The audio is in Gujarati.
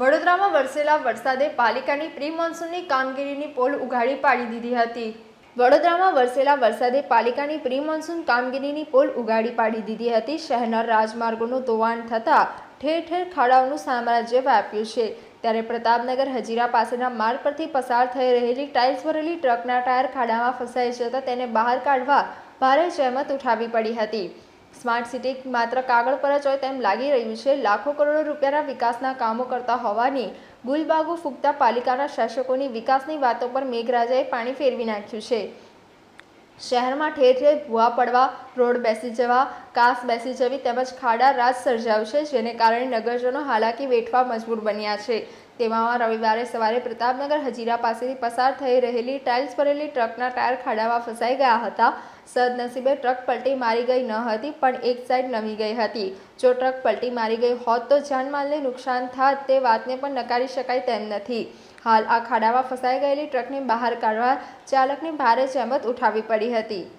વડોદરામાં વરસેલા વરસાદે પાલિકાની પ્રી મોન્સૂનની કામગીરીની પોલ ઉઘાડી પાડી દીધી હતી. વડોદરામાં વરસેલા વરસાદે પાલિકાની પ્રી મોન્સૂન કામગીરીની પોલ ઉઘાડી પાડી દીધી હતી. શહેરના રાજમાર્ગોનું ધોવાણ થતાં ઠેર ઠેર ખાડાઓનું સામ્રાજ્ય વ્યાપ્યું છે. ત્યારે પ્રતાપનગર હજીરા પાસેના માર્ગ પરથી પસાર થઈ રહેલી ટાઇલ્સ ભરેલી ટ્રકના ટાયર ખાડામાં ફસાઈ જતાં તેને બહાર કાઢવા ભારે જહેમત ઉઠાવી પડી હતી. સ્માર્ટ સિટી માત્ર કાગળ પર જ હોય તેમ લાગી રહ્યું છે. લાખો કરોડો રૂપિયાના વિકાસના કામો કરતા હોવાની ગુલબાગો ફૂંકતા પાલિકાના શાસકોની વિકાસની વાતો પર મેઘરાજાએ પાણી ફેરવી નાખ્યું છે. શહેરમાં ઠેર ઠેર ભૂવા પડવા, રોડ બેસી જવા, કાસ બેસી જવી તેમજ ખાડા રાજ સર્જાવશે, જેને કારણે નગરજનો હાલાકી વેઠવા મજબૂર બન્યા છે. તેવામાં રવિવારે સવારે પ્રતાપનગર હજીરા પાસેથી પસાર થઈ રહેલી ટાઇલ્સ ભરેલી ટ્રકના ટાયર ખાડામાં ફસાઈ ગયા હતા. સદનસીબે ટ્રક પલટી મારી ગઈ ન હતી, પણ એક સાઈડ નમી ગઈ હતી. જો ટ્રક પલટી મારી ગઈ હોત તો જાનમાલને નુકસાન થાત તે વાતને પણ નકારી શકાય તેમ નથી. હાલ આ ખાડામાં ફસાઈ ગયેલી ટ્રકને બહાર કાઢવા ચાલકને ભારે જહેમત ઉઠાવવી પડી હતી.